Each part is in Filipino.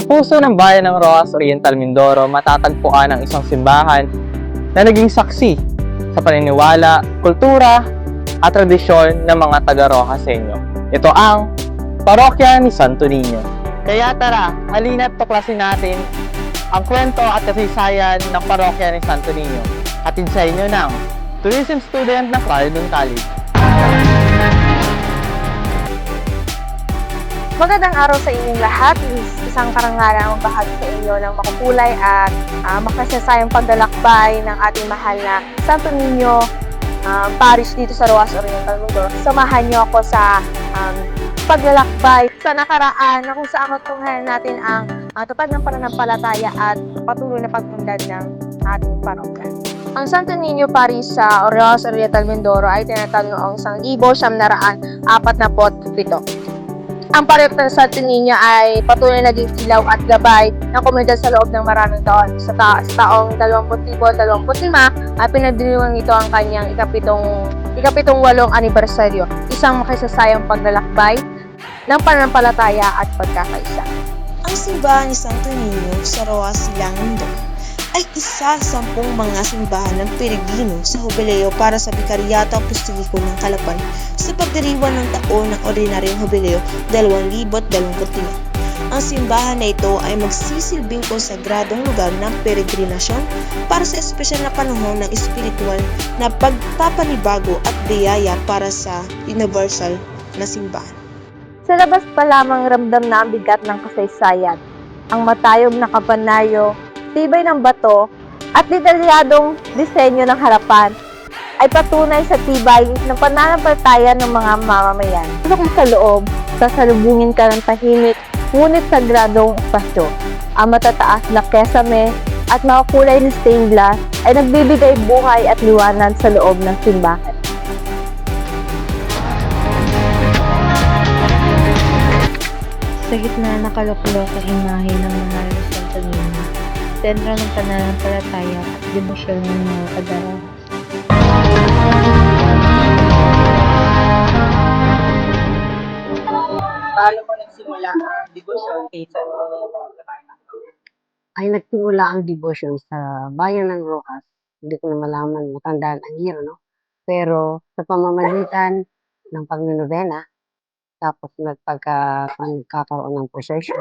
Sa puso ng bayan ng Roas Oriental Mindoro, matatagpuan ang isang simbahan na naging saksi sa paniniwala, kultura, at tradisyon ng mga taga Rojaseño. Ito ang Parokya ni Santo Niño. Kaya tara, halina't tuklasin natin ang kwento at kasaysayan ng Parokya ni Santo Niño. Hatid sa inyo ng tourism student ng Clarendon College. Magandang araw sa inyong lahat. Isang karangalan ang bahagi sa inyo ng makukulay at uh, makasasayang paglalakbay ng ating mahal na Santo Niño um, Parish dito sa Roas Oriental Mindoro. Samahan niyo ako sa um, paglalakbay sa nakaraan na kung saan matunghayan natin ang uh, tupad ng pananampalataya at patuloy na pagpundan ng ating parokya. Ang Santo Niño Parish sa Roas Oriental Mindoro ay tinatawag noong 1947. Ang Santo Niño ay patuloy na naging ilaw at gabay ng komunidad sa loob ng maraming taon. Sa, ta- sa taong 20-25 ay pinagdiriwang nito ang kanyang ikapitong, ikapitong walong anibersaryo, isang makisasayang paglalakbay ng pananampalataya at pagkakaisa. Ang simbahan ni Santo Niño sa Roas, Silangindo ay isa sa sampung mga simbahan ng Pilipino sa Jubileo para sa Bikaryato Apostoliko ng Kalapan sa pagdiriwan ng taon ng Ordinaryong Jubileo 2025. Ang simbahan na ito ay magsisilbing konsagradong lugar ng peregrinasyon para sa espesyal na panahon ng espiritual na pagpapanibago at biyaya para sa universal na simbahan. Sa labas pa lamang ramdam na ang bigat ng kasaysayan, ang matayog na kabanaryo, tibay ng bato, at detalyadong disenyo ng harapan ay patunay sa tibay ng pananampalataya ng mga mamamayan. Pasok sa loob, sasalubungin ka ng tahimik, ngunit sagradong espasyo. Ang matataas na kesame at makakulay na stained glass ay nagbibigay buhay at liwanag sa loob ng simbahan. Sa gitna nakaluklok ang imahe ng mahal sentro ng pananampalataya at debosyon ng mga kadara. Paano mo nagsimula ang devotion kay Niño? ay nagsimula ang devotion sa bayan ng Rojas. Hindi ko na malaman, matandaan ang year, no? Pero sa pamamagitan ng pagninobena, tapos nagpagka pagkakaroon ng procession,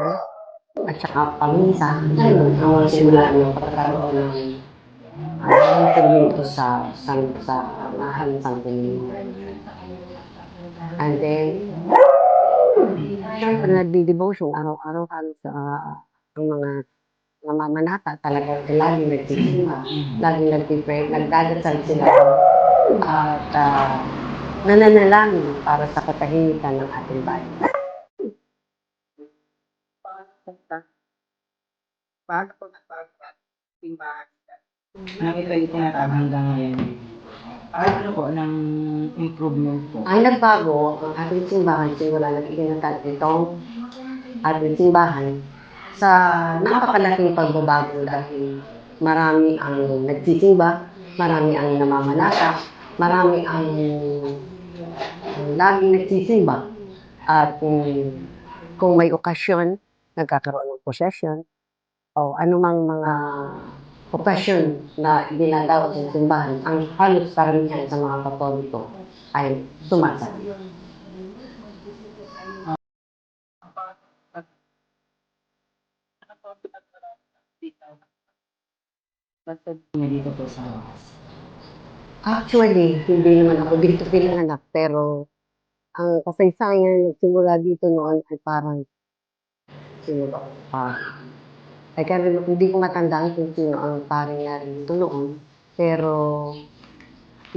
at saka pamisa, ayun, ang simula ng pagkakaroon ng ang uh, ito sa sa sa Santo Niño. And then, syempre nagdi-devotion araw-araw halos sa ang mga namamanata talaga laging nagsisimba, laging nagpipray, nagdadasal sila at uh, nananalangin para sa katahimikan ng ating bayan. Bago po nagbago ang simbahan. Ang ito yung tinatawag hanggang ngayon. Ano po ng improvement po? Ang nagbago ang ating simbahan simula ng ikinatag itong ating simbahan sa napakalaking pagbabago dahil marami ang nagsisimba, marami ang namamanata, marami ang, laging nagsisimba. At kung, kung may okasyon, nagkakaroon ng possession o anumang mga okasyon na dinadaos sa simbahan, ang halos karamihan sa mga katoliko ay Rojas. Actually, hindi naman ako dito pinanganak, pero ang kasaysayan nagsimula dito noon ay parang siguro pa. ay kaya hindi ko matandaan kung sino ang paring na dito noon, pero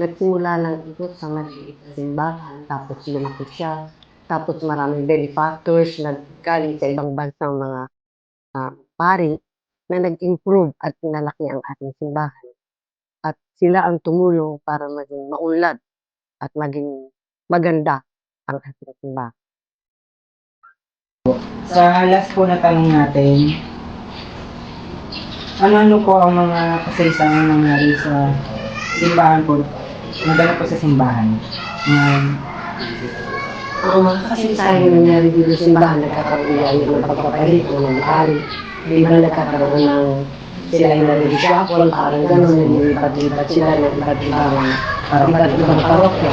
nagsimula lang ito sa maliit na simbahan, tapos lumaki siya, tapos maraming benefactors na galing sa ibang bansang mga ah, pari na nag-improve at pinalaki ang ating simbahan at sila ang tumulong para maging maunlad at maging maganda ang ating simbahan. Sa last po na tanong natin, ano-ano po ang mga kasaysayan nangyari sa simbahan po, maganda po sa simbahan. Um, Ang mga kasaysayan na nangyari dito sa simbahan, nagkakaroon yan ng pagpapalit ng mga pari. Di ba nagkakaroon ng sila yung nag-reshuffle, parang gano'n, nililipat-lipat sila ng iba't ibang, uh, iba't ibang parokya.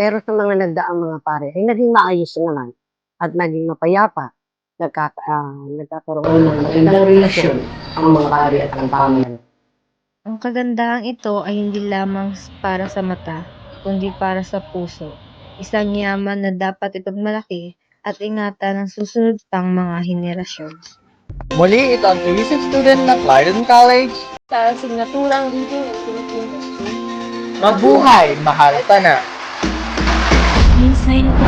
Pero sa mga nagdaang mga pare, ay naging maayos naman at naging mapayapa. Nagkaka, ah, nagkakaroon ng magandang relasyon ang mga pare at ang pamayan. Ang kagandahang ito ay hindi lamang para sa mata, kundi para sa puso. Isang yaman na dapat ipagmalaki at ingatan ng susunod pang mga henerasyon. Muli, ito ang tuition student ng Clarendon College. Sa signaturang reading ng Philippines. Mabuhay! Mahal ka na! Minsan ko